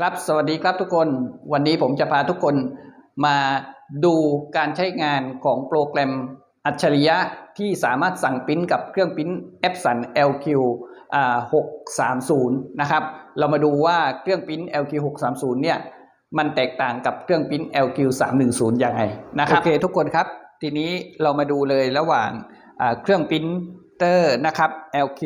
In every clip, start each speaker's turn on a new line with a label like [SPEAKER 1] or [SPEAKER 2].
[SPEAKER 1] ครับสวัสดีครับทุกคนวันนี้ผมจะพาทุกคนมาดูการใช้งานของโปรแกรมอัจฉริยะที่สามารถสั่งปริ้นกับเครื่องปริ้น Epson LQ อ่า630 นะครับ เรามาดูว่าเครื่องปริ้น LQ 630 เนี่ย มันแตกต่างกับเครื่องปริ้น LQ 310ยังไงนะครับโอเคทุกคนครับ ทีนี้เรามาดูเลยระหว่างอ่าเครื่องปริ้นเตอร์นะครับ LQ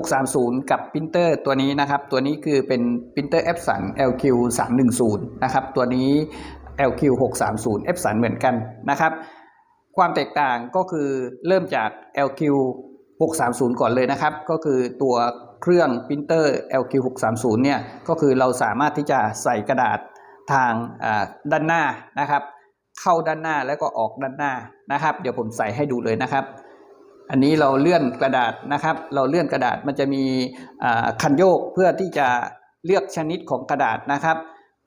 [SPEAKER 1] 630 กับปรินเตอร์ตัวนี้นะครับ ตัวนี้คือเป็นปรินเตอร์ Epson LQ 310นะครับ ตัวนี้ LQ 630 Epson เหมือนกันนะครับ ความแตกต่างก็คือเริ่มจาก LQ 630 ก่อนเลยนะครับ ก็คือตัวเครื่องปรินเตอร์ LQ 630เนี่ย ก็คือเราสามารถที่จะใส่กระดาษทางด้านหน้านะครับ เข้าด้านหน้าแล้วก็ออกด้านหน้านะครับ เดี๋ยวผมใส่ให้ดูเลยนะครับ อันนี้เราเลื่อนกระดาษนะครับ เราเลื่อนกระดาษมันจะมีคันโยกเพื่อที่จะเลือกชนิดของกระดาษนะครับ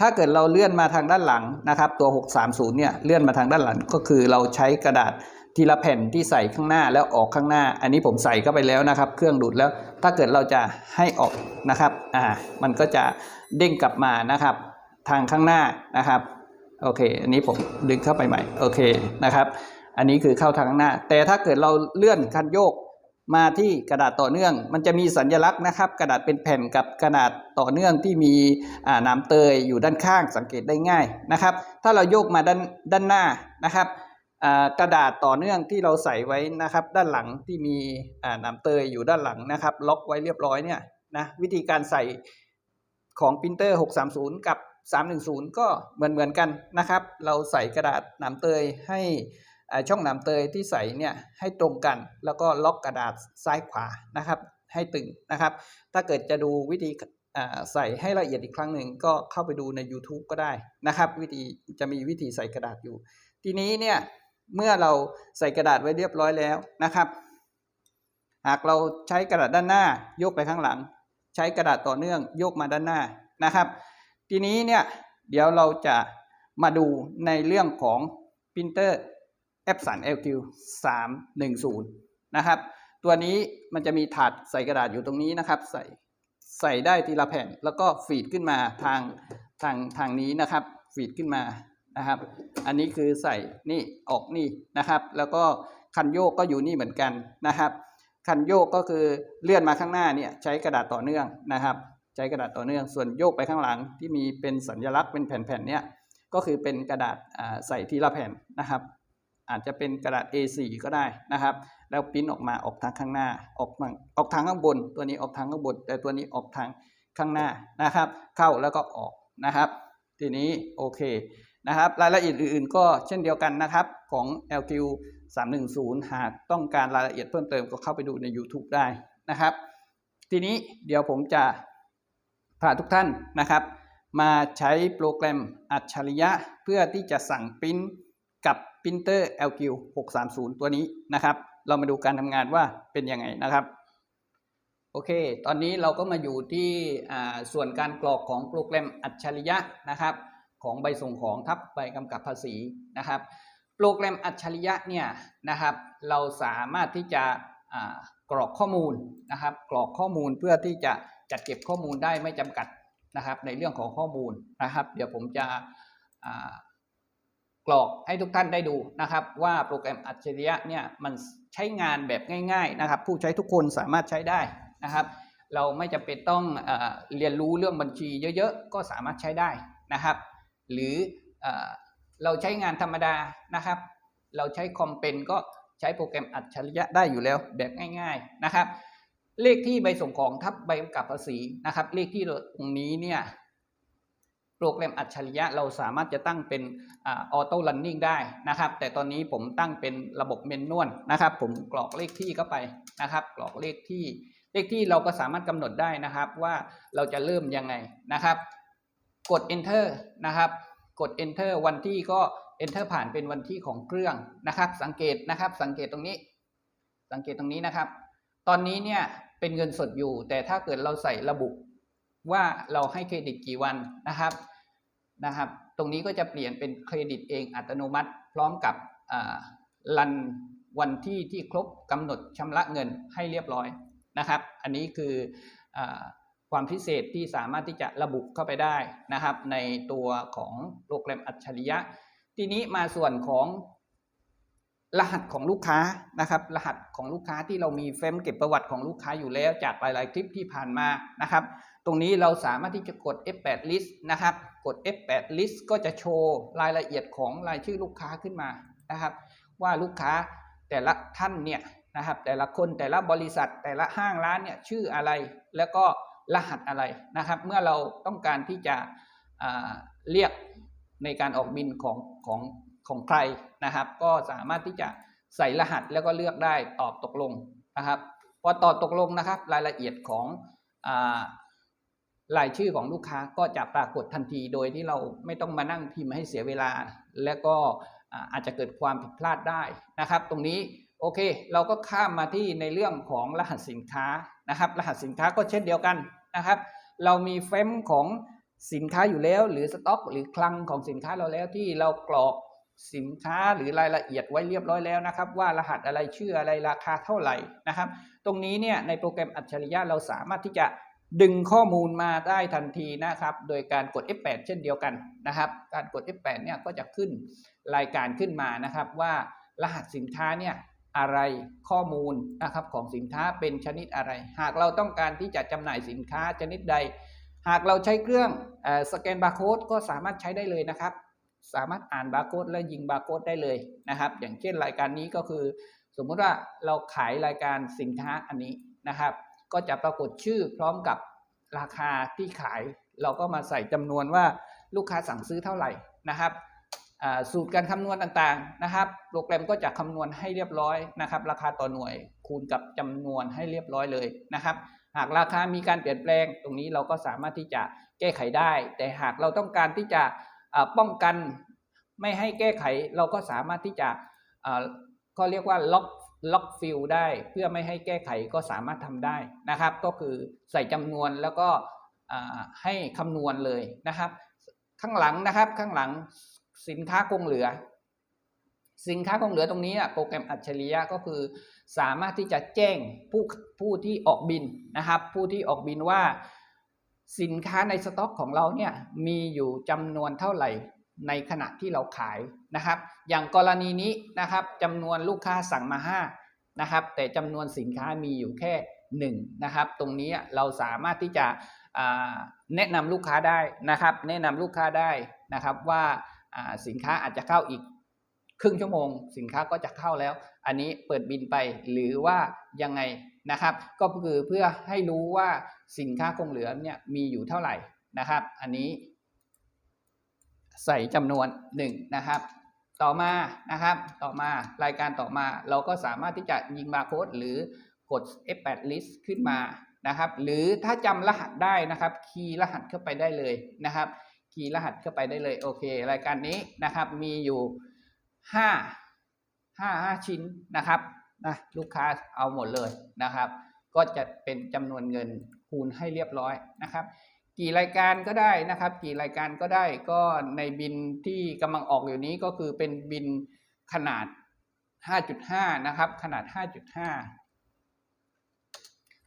[SPEAKER 1] ถ้าเกิดเราเลื่อนมาทางด้านหลังนะครับ ตัว 630 เนี่ยเลื่อนมาทางด้านหลังก็คือเราใช้กระดาษทีละแผ่นที่ใส่ข้างหน้าแล้วออกข้างหน้า อันนี้ผมใส่เข้าไปแล้วนะครับ เครื่องดูดแล้ว ถ้าเกิดเราจะให้ออกนะครับ อ่า มันก็จะเด้งกลับมานะครับ ทางข้างหน้านะครับ โอเค อันนี้ผมดึงเข้าไปใหม่ โอเคนะครับ อันนี้คือเข้าทางข้างหน้า แต่ถ้าเกิดเราเลื่อนคันโยกมาที่กระดาษต่อเนื่อง มันจะมีสัญลักษณ์นะครับ กระดาษเป็นแผ่นกับกระดาษต่อเนื่องที่มีอ่าน้ำเตยอยู่ด้านข้างสังเกตได้ง่ายนะครับ ถ้าเราโยกมาด้านด้านหน้านะครับกระดาษต่อเนื่องที่เราใส่ไว้นะครับ ด้านหลังที่มีอ่าน้ำเตยอยู่ด้านหลังนะครับ ล็อกไว้เรียบร้อยเนี่ยนะวิธีการใส่ของปรินเตอร์630 กับ 310 ก็เหมือนเหมือนกันนะครับ เราใส่กระดาษหนามเตยให้ ช่องหนามเตยที่ใส่เนี่ยให้ตรงกันแล้วก็ล็อกกระดาษซ้ายขวานะครับ ให้ตึงนะครับ ถ้าเกิดจะดูวิธีใส่ให้ละเอียดอีกครั้งหนึ่งก็เข้าไปดูใน YouTube ก็ได้นะครับ วิธีจะมีวิธีใส่กระดาษอยู่ ทีนี้เนี่ยเมื่อเราใส่กระดาษไว้เรียบร้อยแล้วนะครับ หากเราใช้กระดาษด้านหน้า โยกไปข้างหลัง ใช้กระดาษต่อเนื่องโยกมาด้านหน้านะครับ ทีนี้เนี่ยเดี๋ยวเราจะมาดูในเรื่องของปรินเตอร์ Epson LQ 310 นะครับ ตัวนี้มันจะมีถาดใส่กระดาษอยู่ตรงนี้นะครับ ใส่ใส่ได้ทีละแผ่น แล้วก็ฟีดขึ้นมาทางทางทางนี้นะครับ ฟีดขึ้นมานะครับ อันนี้คือใส่นี่ออกนี่นะครับ แล้วก็คันโยกก็อยู่นี่เหมือนกันนะครับ คันโยกก็คือเลื่อนมาข้างหน้าเนี่ยใช้กระดาษต่อเนื่องนะครับ ใช้กระดาษต่อเนื่อง ส่วนโยกไปข้างหลังที่มีเป็นสัญลักษณ์เป็นแผ่นๆเนี่ยก็คือเป็นกระดาษใส่ทีละแผ่นนะครับ อาจจะเป็นกระดาษ A4 ก็ได้นะครับ แล้วปริ้นออกมาออกทางข้างหน้า ออกทางออกทางข้างบน ตัวนี้ออกทางข้างบน แต่ตัวนี้ออกทางข้างหน้านะครับ เข้าแล้วก็ออกนะครับ ทีนี้โอเคนะครับ รายละเอียดอื่นๆ ก็เช่นเดียวกันนะครับของ LQ 310 หากต้องการรายละเอียดเพิ่มเติมก็เข้าไปดูใน YouTube ได้นะครับ ทีนี้เดี๋ยวผมจะพาทุกท่านนะครับ มาใช้โปรแกรมอัจฉริยะเพื่อที่จะสั่งปริ้นกับ ปรินเตอร์ LQ 630 ตัวนี้นะครับ เรามาดูการทำงานว่าเป็นยังไงนะครับ โอเค ตอนนี้เราก็มาอยู่ที่ส่วนการกรอกของโปรแกรมอัจฉริยะนะครับ ของใบส่งของทับใบกำกับภาษีนะครับ โปรแกรมอัจฉริยะเนี่ยนะครับ เราสามารถที่จะกรอกข้อมูลนะครับ กรอกข้อมูลเพื่อที่จะจัดเก็บข้อมูลได้ไม่จำกัดนะครับ ในเรื่องของข้อมูลนะครับ เดี๋ยวผมจะ กรอกให้ทุกท่านได้ดูนะครับ ว่าโปรแกรมอัจฉริยะเนี่ยมันใช้งานแบบง่าย ๆนะครับ ผู้ใช้ทุกคนสามารถใช้ได้นะครับ เราไม่จำเป็นต้องเอเรียนรู้เรื่องบัญชีเยอะๆ ก็สามารถใช้ได้นะครับ หรือเออเราใช้งานธรรมดานะครับ เราใช้คอมเป็นก็ใช้โปรแกรมอัจฉริยะได้อยู่แล้วแบบง่าย ๆนะครับ เลขที่ใบส่งของทับใบกำกับภาษีนะครับ เลขที่ตรงนี้เนี่ย โปรแกรมอัจฉริยะเราสามารถจะตั้งเป็นออโต้รันนิ่งได้นะครับ แต่ตอนนี้ผมตั้งเป็นระบบเมนนวลนะครับ ผมกรอกเลขที่เข้าไปนะครับ กรอกเลขที่เลขที่เราก็สามารถกำหนดได้นะครับว่าเราจะเริ่มยังไงนะครับ กด enter นะครับ กด enter วันที่ก็ enter ผ่านเป็นวันที่ของเครื่องนะครับ สังเกตนะครับ สังเกตตรงนี้ สังเกตตรงนี้นะครับ ตอนนี้เนี่ยเป็นเงินสดอยู่ แต่ถ้าเกิดเราใส่ระบุ ว่าเราให้เครดิตกี่วันนะครับนะครับ ตรงนี้ก็จะเปลี่ยนเป็นเครดิตเองอัตโนมัติ พร้อมกับรันวันที่ที่ครบกำหนดชำระเงินให้เรียบร้อยนะครับ อันนี้คืออคความพิเศษที่สามารถที่จะระบุเข้าไปได้นะครับ ในตัวของโปรแกรมอัจฉริยะ ทีนี้มาส่วนของรหัสของลูกค้านะครับ รหัสของลูกค้าที่เรามีเฟมเก็บประวัติของลูกค้าอยู่แล้วจากหลาย ๆ คลิปที่ผ่านมานะครับ ตรงนี้เราสามารถที่จะกด F8 list นะครับ กด F8 list ก็จะโชว์รายละเอียดของรายชื่อลูกค้าขึ้นมานะครับ ว่าลูกค้าแต่ละท่านเนี่ยนะครับ แต่ละคนแต่ละบริษัท แต่ละห้างร้านเนี่ยชื่ออะไร แล้วก็รหัสอะไรนะครับ เมื่อเราต้องการที่จะเรียกในการออกบินของของของใครนะครับ ก็สามารถที่จะใส่รหัสแล้วก็เลือกได้ตอบตกลงนะครับพอตอบตกลงนะครับ รายละเอียดของ รายชื่อของลูกค้าก็จะปรากฏทันที โดยที่เราไม่ต้องมานั่งพิมพ์ให้เสียเวลา และก็อาอาจจะเกิดความผิดพลาดได้นะครับ ตรงนี้โอเค เราก็ข้ามมาที่ในเรื่องของรหัสสินค้านะครับ รหัสสินค้าก็เช่นเดียวกันนะครับ เรามีเฟมของสินค้าอยู่แล้ว หรือสต็อก หรือคลังของสินค้าเราแล้วที่เรากรอกสินค้าหรือรายละเอียดไว้เรียบร้อยแล้วนะครับ ว่ารหัสอะไรชื่ออะไรราคาเท่าไหร่นะครับ ตรงนี้เนี่ยในโปรแกรมอัจฉริยะเราสามารถที่จะ ดึงข้อมูลมาได้ทันทีนะครับ โดยการกด F8 เช่นเดียวกันนะครับ การกด F8 เนี่ยก็จะขึ้นรายการขึ้นมานะครับ ว่ารหัสสินค้าเนี่ยอะไรข้อมูลนะครับของสินค้าเป็นชนิดอะไร หากเราต้องการที่จะจำหน่ายสินค้าชนิดใด หากเราใช้เครื่องอสแกนบาร์โค้ดก็สามารถใช้ได้เลยนะครับ สามารถอ่านบาร์โค้ดและยิงบาร์โค้ดได้เลยนะครับ อย่างเช่นรายการนี้ก็คือ สมมุติว่าเราขายรายการสินค้าอันนี้นะครับ ก็จะปรากฏชื่อพร้อมกับราคาที่ขาย เราก็มาใส่จำนวนว่าลูกค้าสั่งซื้อเท่าไหร่นะครับสูตรการคำนวณต่างๆนะครับ โปรแกรมก็จะคำนวณให้เรียบร้อยนะครับ ราคาต่อหน่วยคูณกับจำนวนให้เรียบร้อยเลยนะครับ หากราคามีการเปลี่ยนแปลง ตรงนี้เราก็สามารถที่จะแก้ไขได้ แต่หากเราต้องการที่จะป้องกันไม่ให้แก้ไข เราก็สามารถที่จะก็เรียกว่าล็อก ล็อกฟิลได้เพื่อไม่ให้แก้ไขก็สามารถทำได้นะครับ ก็คือใส่จำนวนแล้วก็ให้คำนวณเลยนะครับ ข้างหลังนะครับข้างหลังสินค้าคงเหลือ สินค้าคงเหลือตรงนี้โปรแกรมอัจฉริยะก็คือ สามารถที่จะแจ้งผู้ผู้ที่ออกบินนะครับ ผู้ที่ออกบินว่าสินค้าในสต็อกของเราเนี่ยมีอยู่จำนวนเท่าไหร่ ในขณะที่เราขายนะครับ อย่างกรณีนี้นะครับจำนวนลูกค้าสั่งมา 5 นะครับ แต่จำนวนสินค้ามีอยู่แค่ 1 นะครับ ตรงนี้เราสามารถที่จะแนะนำลูกค้าได้นะครับ แนะนำลูกค้าได้นะครับว่าสินค้าอาจจะเข้าอีกครึ่งชั่วโมง สินค้าก็จะเข้าแล้ว อันนี้เปิดบินไปหรือว่ายังไงนะครับ ก็คือเพื่อให้รู้ว่าสินค้าคงเหลือเนี่ยมีอยู่เท่าไหร่นะครับ อันนี้ ใส่จำนวน1นะครับ ต่อมานะครับ ต่อมารายการต่อมาเราก็สามารถที่จะยิงบาร์โค้ดหรือกด F8 list ขึ้นมานะครับ หรือถ้าจำรหัสได้นะครับ คีย์รหัสเข้าไปได้เลยนะครับ คีย์รหัสเข้าไปได้เลยโอเค รายการนี้นะครับมีอยู่ห้าห้าห้าชิ้นนะครับนะลูกค้าเอาหมดเลยนะครับ ก็จะเป็นจำนวนเงินคูณให้เรียบร้อยนะครับ กี่รายการก็ได้นะครับ กี่รายการก็ได้ก็ในบินที่กำลังออกอยู่นี้ก็คือเป็นบินขนาด 5.5 นะครับ ขนาด 5.5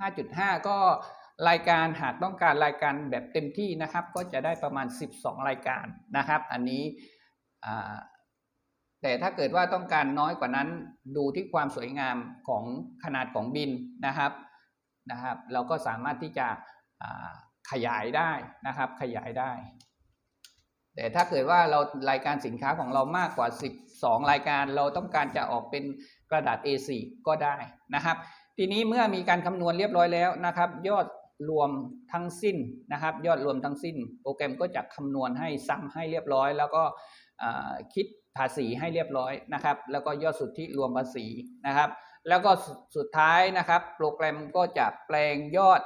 [SPEAKER 1] 5.5 ก็รายการหากต้องการรายการแบบเต็มที่นะครับ ก็จะได้ประมาณ 12 รายการนะครับ อันนี้แต่ถ้าเกิดว่าต้องการน้อยกว่านั้นดูที่ความสวยงามของขนาดของบินนะครับนะครับ เราก็สามารถที่จะ ขยายได้นะครับ ขยายได้ แต่ถ้าเกิดว่าเรารายการสินค้าของเรามากกว่า 12 รายการเราต้องการจะออกเป็นกระดาษ A4 ก็ได้นะครับ ทีนี้เมื่อมีการคำนวณเรียบร้อยแล้วนะครับ ยอดรวมทั้งสิ้นนะครับ ยอดรวมทั้งสิ้น โปรแกรมก็จะคำนวณให้ซ้ำให้เรียบร้อย แล้วก็คิดภาษีให้เรียบร้อยนะครับ แล้วก็ยอดสุทธิรวมภาษีนะครับ แล้วก็สุดท้ายนะครับ โปรแกรมก็จะแปลงยอด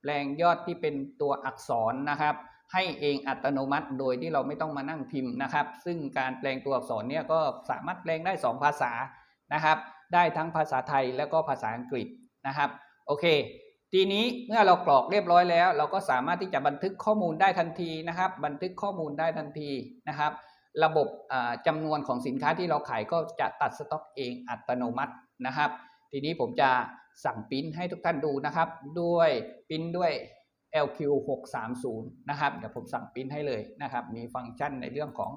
[SPEAKER 1] แปลงยอดที่เป็นตัวอักษรนะครับ ให้เองอัตโนมัติโดยที่เราไม่ต้องมานั่งพิมพ์นะครับ ซึ่งการแปลงตัวอักษรเนี่ยก็สามารถแปลงได้ 2 ภาษานะครับ ได้ทั้งภาษาไทยแล้วก็ภาษาอังกฤษนะครับโอเค ทีนี้เมื่อเรากรอกเรียบร้อยแล้ว เราก็สามารถที่จะบันทึกข้อมูลได้ทันทีนะครับ บันทึกข้อมูลได้ทันทีนะครับ ระบบจำานวนของสินค้าที่เราขายก็จะตัดสต็อกเองอัตโนมัตินะครับ ทีนี้ผมจะสั่งปริ้นให้ทุกท่านดูนะครับ ด้วยปริ้นด้วย LQ 630 นะครับ เดี๋ยวผมสั่งปริ้นให้เลยนะครับ มีฟังก์ชันในเรื่องของ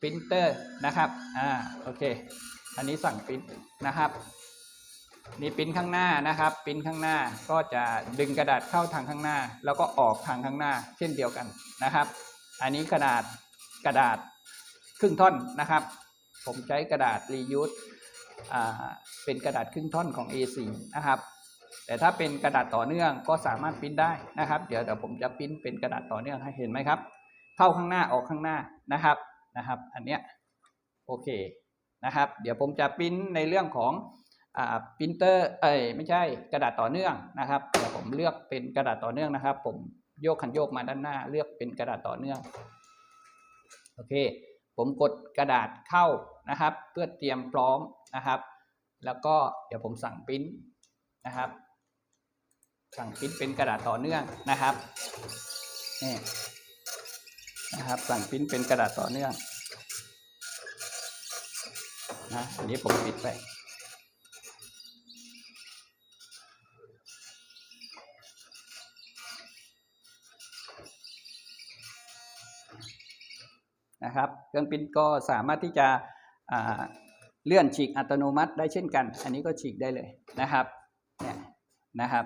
[SPEAKER 1] ปรินเตอร์นะครับ อ่า โอเค อันนี้สั่งปริ้นนะครับ นี่ปริ้นข้างหน้านะครับปริ้นข้างหน้าก็จะดึงกระดาษเข้าทางข้างหน้า แล้วก็ออกทางข้างหน้า เช่นเดียวกันนะครับ อันนี้กระดาษกระดาษครึ่งท่อนนะครับ ผมใช้กระดาษรียูส เป็นกระดาษครึ่งท่อนของ A4 นะครับ แต่ถ้าเป็นกระดาษต่อเนื่องก็สามารถปริ้นได้นะครับ เดี๋ยวเดี๋ยวผมจะปริ้นเป็นกระดาษต่อเนื่องให้เห็นไหมครับ เข้าข้างหน้าออกข้างหน้านะครับนะครับ อันเนี้ยโอเคนะครับ เดี๋ยวผมจะปริ้นในเรื่องของอ่าปรินเตอร์เอ้ยไม่ใช่กระดาษต่อเนื่องนะครับเดี๋ยวผมเลือกเป็นกระดาษต่อเนื่องนะครับ ผมโยกคันโยกมาด้านหน้า เลือกเป็นกระดาษต่อเนื่องโอเค ผมกดกระดาษเข้านะครับ เพื่อเตรียมพร้อมนะครับ แล้วก็เดี๋ยวผมสั่งพิมพ์นะครับ สั่งพิมพ์เป็นกระดาษต่อเนื่องนะครับนี่นะครับ สั่งพิมพ์เป็นกระดาษต่อเนื่องนะอันนี้ผมปิดไป นะครับ เครื่องปริ้นก็สามารถที่จะเลื่อนฉีกอัตโนมัติได้เช่นกัน อันนี้ก็ฉีกได้เลยนะครับเนี่ยนะครับ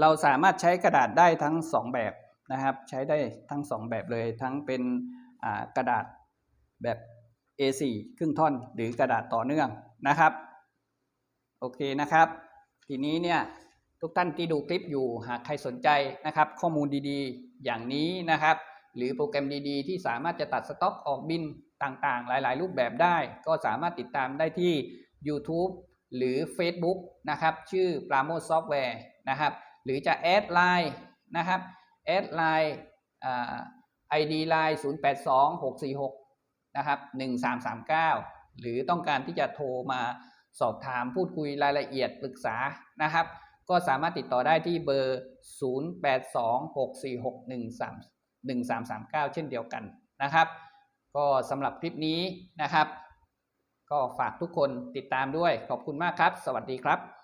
[SPEAKER 1] เราสามารถใช้กระดาษได้ทั้งสองแบบนะครับ ใช้ได้ทั้งสองแบบเลย ทั้งเป็นกระดาษแบบ A4 ครึ่งท่อนหรือกระดาษต่อเนื่องนะครับ โอเคนะครับ ทีนี้เนี่ยทุกท่านที่ดูคลิปอยู่หากใครสนใจนะครับ ข้อมูลดีๆ อย่างนี้นะครับ หรือโปรแกรมดีๆ ที่สามารถจะตัดสต็อกออกบินต่างๆ หลายๆ รูปแบบได้ ก็สามารถติดตามได้ที่ YouTube หรือ Facebook นะครับ ชื่อปราโมทซอฟต์แวร์นะครับ หรือจะแอดไลน์นะครับแอดไลน์ไอดีไลน์082646นะครับ1339 หรือต้องการที่จะโทรมาสอบถามพูดคุยรายละเอียดปรึกษานะครับ ก็สามารถติดต่อได้ที่เบอร์ 08264613 1339 เช่นเดียวกันนะครับ ก็สำหรับคลิปนี้นะครับ ก็ฝากทุกคนติดตามด้วยขอบคุณมากครับ สวัสดีครับ